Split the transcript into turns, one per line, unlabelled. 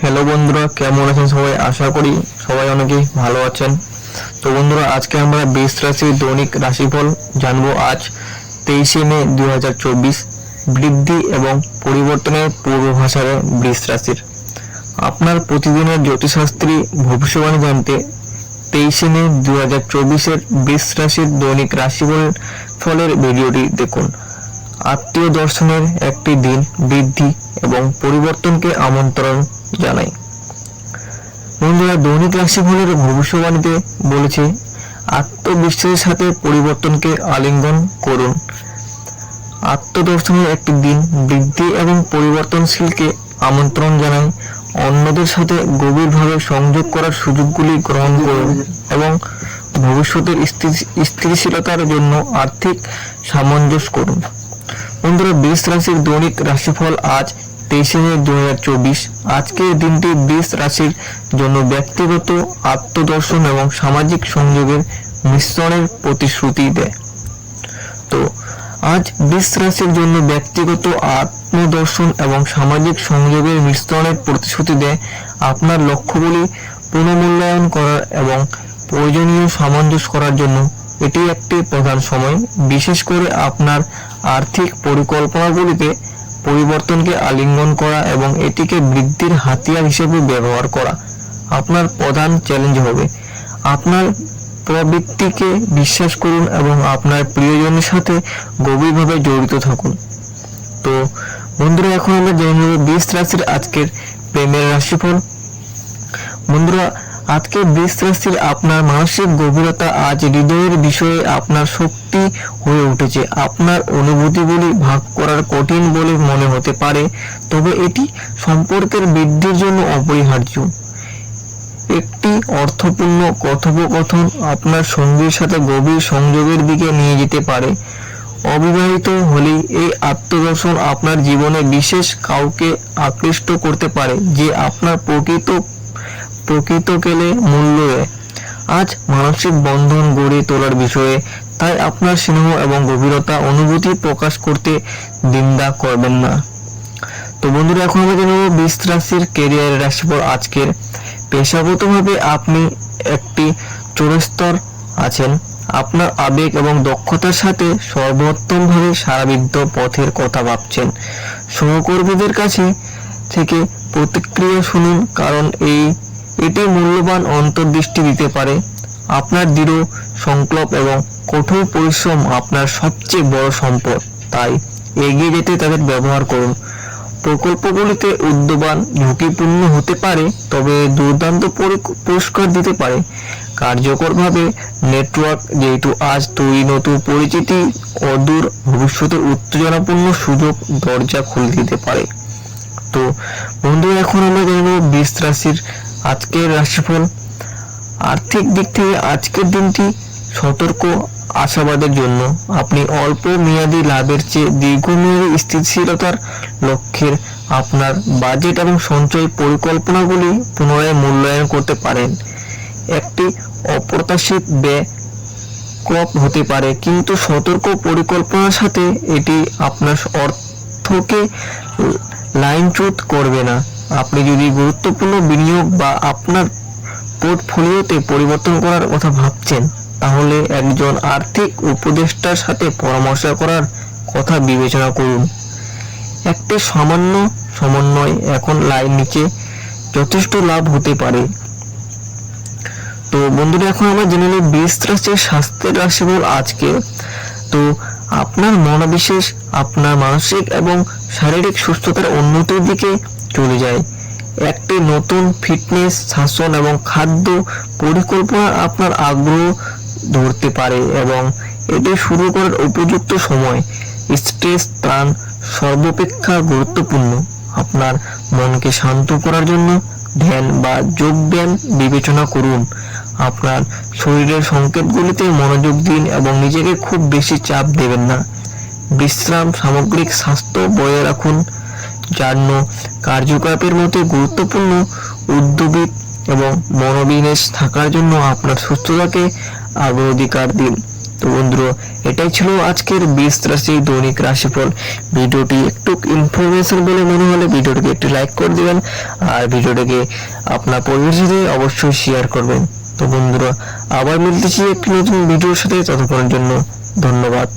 Hello বন্ধুরা, কেমন আছেন সবাই? আশা করি সবাই অনেকেই ভালো আছেন। তো বন্ধুরা, আজকে আমরা বৃষ রাশির দৈনিক রাশিফল জানব আজ তেইশে মে দুই হাজার চব্বিশ। বৃদ্ধি এবং পরিবর্তনের পূর্বভাষার বৃষ রাশির। আপনার প্রতিদিনের জ্যোতিষশাস্ত্রী ভবিষ্যবাণী জানতে তেইশে মে দুই হাজার চব্বিশের বৃষ রাশির দৈনিক রাশিফল ফলের ভিডিওটি দেখুন। আত্মীয় দর্শনের একটি দিন বৃদ্ধি এবং পরিবর্তনকে আমন্ত্রণ জানাই বন্ধুরা, দৈনিক রাশিফলের ভবিষ্যবাণীতে বলেছে, আত্মবিশ্বাসের সাথে পরিবর্তনকে আলিঙ্গন করুন। আত্মদর্শনের একটি দিন বৃদ্ধি এবং পরিবর্তনশীলকে আমন্ত্রণ জানায়। অন্যদের সাথে গভীরভাবে সংযোগ করার সুযোগগুলি গ্রহণ করুন এবং ভবিষ্যতের স্থিতি- স্থিতিশীলতার জন্য আর্থিক সামঞ্জস্য করুন। বন্ধুরা বৃষ রাশির দৈনিক রাশিফল আজ তেইশে মে দু হাজার চব্বিশ। আজকের দিনটি বৃষ রাশির জন্য ব্যক্তিগত, আত্মদর্শন এবং সামাজিক সংযোগের মিশ্রণের প্রতিশ্রুতি দেয়। তো, আজ বৃষ রাশির জন্য ব্যক্তিগত, আত্মদর্শন এবং সামাজিক সংযোগের মিশ্রণের প্রতিশ্রুতি দেয় আপনার লক্ষ্যগুলি পুনর্মূল্যায়ন করার এবং প্রয়োজনীয় সামঞ্জস্য করার জন্য এটি একটি প্রধান সময়। বিশেষ করে আপনার আর্থিক পরিকল্পনাগুলিতে পরিবর্তনকে আলিঙ্গন করা এবং এটিকে বৃদ্ধির হাতিয়ার হিসেবে ব্যবহার করা আপনার প্রধান চ্যালেঞ্জ হবে। আপনার প্রবৃত্তিকে বিশ্বাস করুন এবং আপনার প্রিয়জনের সাথে গভীরভাবে জড়িত থাকুন। তো বন্ধুরা, এখন আমরা জেনে নেব বৃষ রাশির আজকের প্রেমের রাশিফল। বন্ধুরা আজকে বৃষ আপনার মানসিক গভীরতা আজ হৃদয়ের বিষয়ে আপনার শক্তি হয়ে উঠেছে। আপনার অনুভূতিগুলি ভাগ করার কঠিন বলে মনে হতে পারে, তবে এটি সম্পর্কের বৃদ্ধির জন্য অপরিহার্য। একটি অর্থপূর্ণ কথোপকথন আপনার সঙ্গীর সাথে গভীর সংযোগের দিকে নিয়ে যেতে পারে। অবিবাহিত হলেই এই আত্মদর্শন আপনার জীবনে বিশেষ কাউকে আকৃষ্ট করতে পারে, যে আপনার প্রকৃত প্রকৃত কেলে মূল্য। আজ মানসিক বন্ধন গড়ে তোলার বিষয়ে তাই আপনার স্নেহ এবং গভীরতা অনুভূতি প্রকাশ করতে দিন্দা করবেন না। তো বন্ধুরা, এখন আমরা জেনে নেব বৃষ রাশির কেরিয়ারের রাশিফল আজকের। পেশাগতভাবে আপনি একটি চোরস্তর আছেন। আপনার আবেগ এবং দক্ষতার সাথে সর্বোত্তমভাবে সারাবিদ্ধ পথের কথা ভাবছেন। সহকর্মীদের কাছে থেকে প্রতিক্রিয়া শুনুন, কারণ এই এটি মূল্যবান অন্তর্দৃষ্টি দিতে পারে। আপনার দৃঢ় সংকল্প এবং কঠোর পরিশ্রম আপনার সবচেয়ে বড় সম্পদ। তাই এগিয়ে যেতে তাদের ব্যবহার করুন। প্রকল্পগুলিতে উদ্যমান ঝুঁকিপূর্ণ হতে পারে, তবে দুর্দান্ত পুরস্কার দিতে পারে। কার্যকরভাবে নেটওয়ার্ক যেহেতু আজ তৈরি নতুন পরিচিতি, অদূর ভবিষ্যতের উত্তেজনাপূর্ণ সুযোগ দরজা খুলে দিতে পারে। তো বন্ধুরা, এখন আমরা জেনে নেব বৃষ রাশির আজকের রাশিফল। আর্থিক দিক থেকে আজকের দিনটি সতর্ক আশাবাদের জন্য। আপনি অল্প মেয়াদী লাভের চেয়ে দীর্ঘমেয়াদী স্থিতিশীলতার লক্ষ্যের আপনার বাজেট এবং সঞ্চয় পরিকল্পনাগুলি পুনরায় মূল্যায়ন করতে পারেন। একটি অপ্রত্যাশিত ব্যয় ক্রপ হতে পারে, কিন্তু সতর্ক পরিকল্পনার সাথে এটি আপনার অর্থকে লাইনচ্যুত করবে না। আপনি যদি গুরুত্বপূর্ণ বিনিয়োগ বা আপনার পোর্টফোলিওতে পরিবর্তন করার কথা ভাবছেন, তাহলে একজন আর্থিক উপদেষ্টার সাথে পরামর্শ করার কথা বিবেচনা করুন। একটি সামান্য সমন্বয় এখন লাইন নিচে যথেষ্ট লাভ হতে পারে। তো বন্ধুরা, এখন আমরা জেনে নিই বৃষ রাশির স্বাস্থ্যের রাশিফল আজকে। তো আপনার মনোবিশেষ আপনার মানসিক এবং শারীরিক সুস্থতার উন্নতির দিকে চলে যায়। একটি নতুন ফিটনেস, শাসন এবং খাদ্য পরিকল্পনা আপনার আগ্রহ ধরতে পারে এবং এটি শুরু করার উপযুক্ত সময়। স্ট্রেস ত্রাণ সর্বাপেক্ষা গুরুত্বপূর্ণ। আপনার মনকে শান্ত করার জন্য ধ্যান বা যোগ ব্যায়াম বিবেচনা করুন। আপনার শরীরের সংকেতগুলিতে মনোযোগ দিন এবং নিজেকে খুব বেশি চাপ দেবেন না। বিশ্রাম সামগ্রিক স্বাস্থ্য বজায় রাখুন। জন্য কার্যকলাপের মধ্যে গুরুত্বপূর্ণ উদ্যোগী এবং মনোবিনিবেশ থাকার জন্য আপনার সুস্থতাকে অগ্রাধিকার দিন। তো বন্ধুরা, এটাই ছিল আজকের বিশ রাশি দৈনিক রাশিফল। ভিডিওটি একটু ইনফরমেশন বলে মনে হলে ভিডিওটিকে একটু লাইক করে দিবেন আর ভিডিওটিকে আপনার সাথে অবশ্যই শেয়ার করবেন। তো বন্ধুরা, আবার মিলতেছি একটি নতুন ভিডিওর সাথে, ততক্ষণের জন্য ধন্যবাদ।